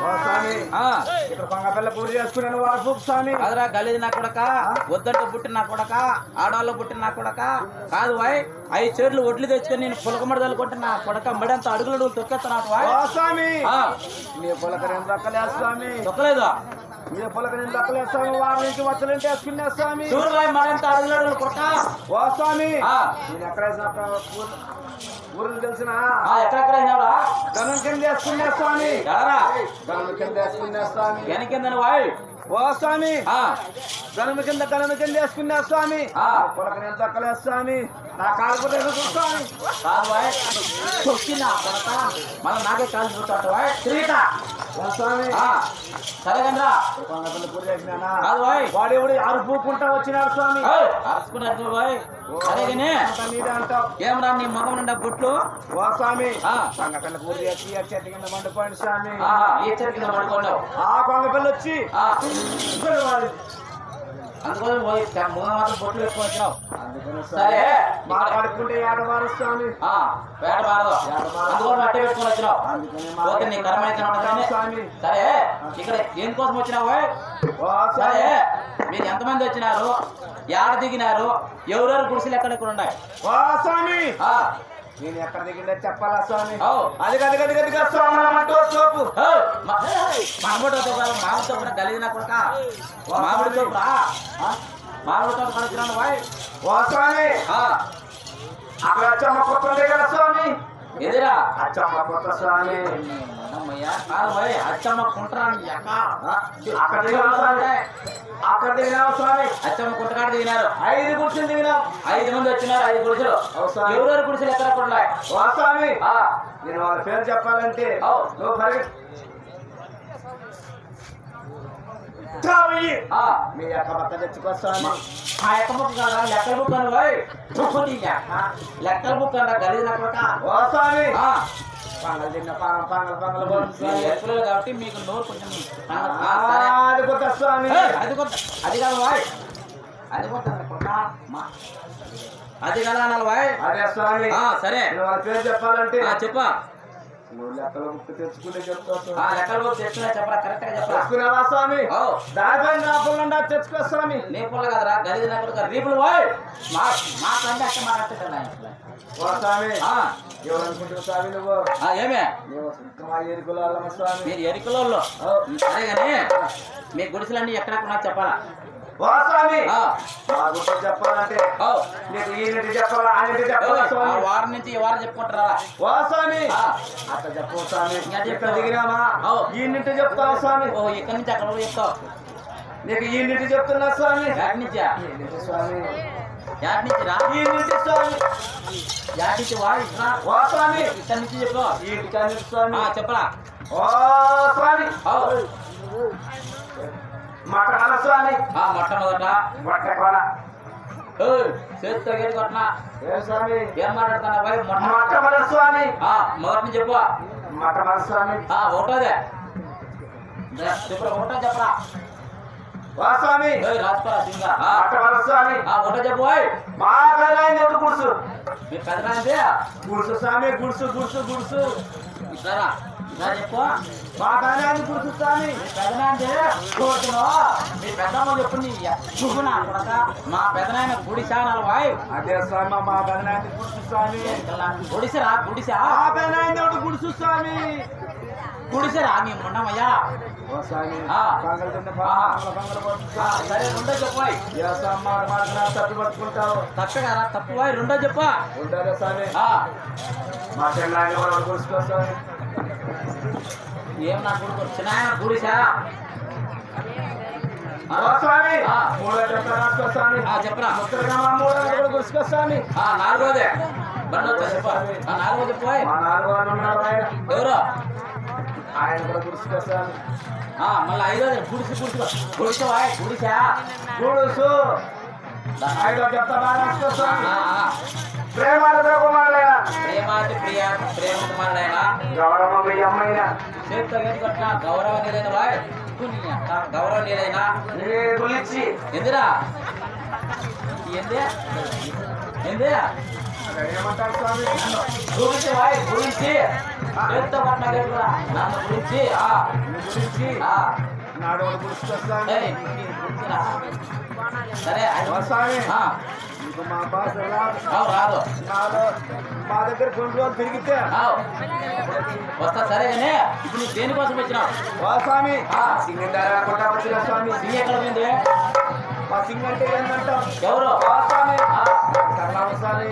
ఇక్కడ కొంగపిల్ల పూజ చేసుకున్నాను వారు స్వామి. కాదురా గలీది నా కొడక వద్దంటే పుట్టిన నా కొడక ఆడవాళ్ళు పుట్టిన నా కొడక. కాదు వాయ్ ఐదు చేతులు ఒడ్లు తెచ్చుకొని నేను పులకమడదలు కొట్టిన నా కొడక మడంత అడుగులు తొక్కేస్తున్నాడు వాయ్. స్వామి. ఆ, నీ పులకరేం దక్కలేదు స్వామి. తొక్కలేదు? నీ పులకరేం దక్కలేదు స్వామి. వారి నుంచి వచ్చలంటే వేసుకున్నా స్వామి. చూడు వాయ్ మడంత అడుగులు అడుగులు కొడక ఓ స్వామి. నేను ఎక్కడ ఊరు తెలిసిన? ఎక్కడెక్కడ గనం కింద వేసుకున్నా స్వామి. కింద వేసుకున్నా స్వామి. వెనకిందని వాయ్ ఓ స్వామి. ఆ, గనం కింద గనం కింద వేసుకున్నా స్వామి. ఆ. పులకరేం దక్కలేదు స్వామి. నా కాలు స్వామి. కాదు వాయ్. తొక్కిన మళ్ళీ నాకే కాలు చూస్తాడు వాయ్? ఓ స్వామి. ఆ, సరే కనరా కొంగపిల్ల పూజ చేసినానా కాదు వాయ్ వాడు ఎవడు అరుపుకుంటా వచ్చినాడు స్వామి. ఏయ్, అరుచుకున్నట్టు వాయ్ సరే కానీ అంతా నీదే అంటావు ఏమరా నీ మొహం నిండా బుట్లు? ఓ స్వామి. ఆ. కొంగపిల్ల చేసి ఆ చెట్టు కింద మండిపోయింది స్వామి. ఈ చెట్టు కింద ఆ కొంగపిల్ల వచ్చి అందుకోసం పోయి మొహం మాత్రం బొట్లు పెట్టుకొని వచ్చినావు. సరే. స్వామి మాట్లాడుకుంటే ఏడవారు స్వామి. ఆ, పేట బారదు అందుకోసం అట్టే పెట్టుకొని వచ్చినావు. అందుకని పోతే నీ కర్మ అయితే ఉండదు స్వామి. సరే ఇక్కడ దేనికోసం వచ్చినావు? ఓయ్? ఓ సరే మీరు ఎంతమంది వచ్చినారు? ఏడ దిగినారు? ఎవరెవరు గుడిసెలు ఎక్కడెక్కడ ఉన్నాయి? ఓ స్వామి. నేను ఎక్కడ దిగిందో చెప్పాలా స్వామి. అది గది గది గదిగా స్వామి మా- మామిడి తోట కాదు, మామిడి తోట కూడా గలీజ్ నా కొడుకా. మామిడి తోట కడుతున్నాను బాయ్. ఓ స్వామి. అక్కడ అచ్చమ్మ కొత్త దగ్గర స్వామి? ఎదిరా. అచ్చమ్మ కొత్త స్వామి కాదు అచ్చమ్మ కుంటరాని అక్కడ దిగినావు స్వామి? అక్కడ దిగినావు స్వామి? అచ్చమ్మ కుంటకాడ దిగినారు. ఐదు కూర్చుని దిగినావు ఐదు మంది వచ్చినారు ఐదు గుడిసెలు. అవసరం. ఎవరెవరు గుడిసెలు ఎక్కడ ఓ స్వామి. నేను వాళ్ళ పేరు చెప్పాలంటే. నువ్వు పరిగె ఆ, మీ యొక్క భర్త ఆ బుక్ కాదా? లెక్కల బుక్ అని బాయ్ లెక్కల బుక్ అంట ఆ. పంగలు తిన్న పాంగ పంగలు పంగలు పోతుంది కాబట్టి మీకు నోరు కొంచెం. అది కొత్త స్వామి అది కొత్త అది కాదు వాయ్ అది కొత్త మా. అది కదా అనాలి వాయ్ అదే స్వామి సరే. పేరు చెప్పాలంటే చెప్పా. నువ్వు లెక్కల బుక్ తెచ్చుకుంటే చెప్తా ఆ స్వామి. లెక్కల బుక్ తెచ్చుకున్నా చెప్పరా కరెక్ట్గా చెప్పరా? తెచ్చుకున్నావా స్వామి? తెచ్చుకో నీ పుల్ల కదరా రీపులు మా మా ఓ స్వామి. స్వామి నువ్వు? ఏమే? సుఖమా ఎరుకుల స్వామి? మీరు. సరే కానీ మీ గుడిసెలన్నీ ఎక్కడెక్కడ చెప్పాలా? ఓ స్వామి. ఆ, మా గురించి చెప్పాలంటే ఓ. నీకు ఈ నీటి చెప్పాలా ఆ నీటి ఓ, చెప్పాలా ఆ స్వామి? వారం నుంచి ఈ వారం చెప్పుకుంటారా ఓ స్వామి. ఆ. అట్ట చెప్పు స్వామి. ఇంకా చెప్పు. ఇక్కడ దిగినామా? ఓ. ఈ నీటి చెప్తావా స్వామి. ఓ ఇక్కడి నుంచి అక్కడ పోయి చెప్తావు? నీకు ఈ నీటి చెప్తున్నా స్వామి. యాడ్ నుంచా? ఈ నీటి స్వామి. యాడ్ నుంచి రా. ఈ నీటి స్వామి. యాడ్ నుంచి వా ఇట్రా ఓ స్వామి. ఇక్కడి నుంచి చెప్పు. ఈ నీటి నీటి స్వామి. ఆ, చెప్పరా. ఓ స్వామి. ఓ, మకరాల స్వామి ఆ మొట్టమొదట మొట్టకొన ఓ, చేతితో గేరు కొట్టినా ఏ స్వామి? ఏం మాట్లాడుతున్నా బాయ్? మొట్ట మొట్టమొదటి స్వామి ఆ, మొదటి చెప్పు. మొట్టమొదటి స్వామి ఆ ఒకటోదే చెప్పరా ఒకటో చెప్పరా? ఓ స్వామి. ఓయ్ రాసుకోరా సింగా. ఆ, మొట్టమొదటి స్వామి ఆ, ఒకటో చెప్పు ఓయ్. పెదనాయన ఎవడు గుడుసు? మీ పెద్దనాంది గుడుసు స్వామి గుడుసు గుడుసు గుడుసు. ఇట్లారా మా మీ పెదనాంది కోరుతున్నా మీ పెద్దమ్మ చెప్పు నీ ఎత్తుకున్నా కొడక. మా పెదనాయన గుడిశానాలు వాయ్. అదే స్వామి మా పెదనాయన గుడుసు స్వామి. గుడిసెరా గుడిసా మా పెదనాయన ఎవడు గుడుసు స్వామి. గుడిసెరా మీ మొన్నమయ్యా. సరే రెండో తప్పు పట్టుకుంటావు. తప్పు రెండో చెప్పు ఉంటారా స్వామి. ఆ, మా గుడుసుకో స్వామి. ఏం నా కొడుకు వచ్చినా? గుడిసా ఆ, ఓ స్వామి. ఆ. మూడో చెప్తా రాసుకో స్వామి ఆ, చెప్పరా. ముక్కలుగా మా మూడో కూడా గుడుసుకో స్వామి ఆ, నాలుగోదే. బండి వచ్చా చెప్పు. ఆ, నాలుగో చెప్పు ఓయ్. మా నాలుగు వాళ్ళు ఉన్నారు ఆయన ఎవరు? ఆయన కూడా గుర్తుకొస్తాను ఆ, మళ్ళీ ఐదోది. గుడిసి గుడిసి గుడిసా గుడుసు. ఐదో వస్తాను ప్రియ ప్రేమ కుమారుడైనా గౌరవనీయులైన వాయ్ గౌరవనీయులైన గురించి ఎందురా? వాయ్ పట్టిన నన్ను గురించి సరే మా బాస్ రాదు. మా దగ్గర కొన్ని రోజులు తిరిగితే. వస్తా సరే కానీ ఇప్పుడు నువ్వు దేనికోసం వచ్చినావు? వా స్వామి కొండ వచ్చిన స్వామి. సింగ్ ఎక్కడ పోయింది? మా సింగ్ అంటే ఏంటంటావు ఎవరు? వా స్వామి ఆ, కర్ణామ స్వామి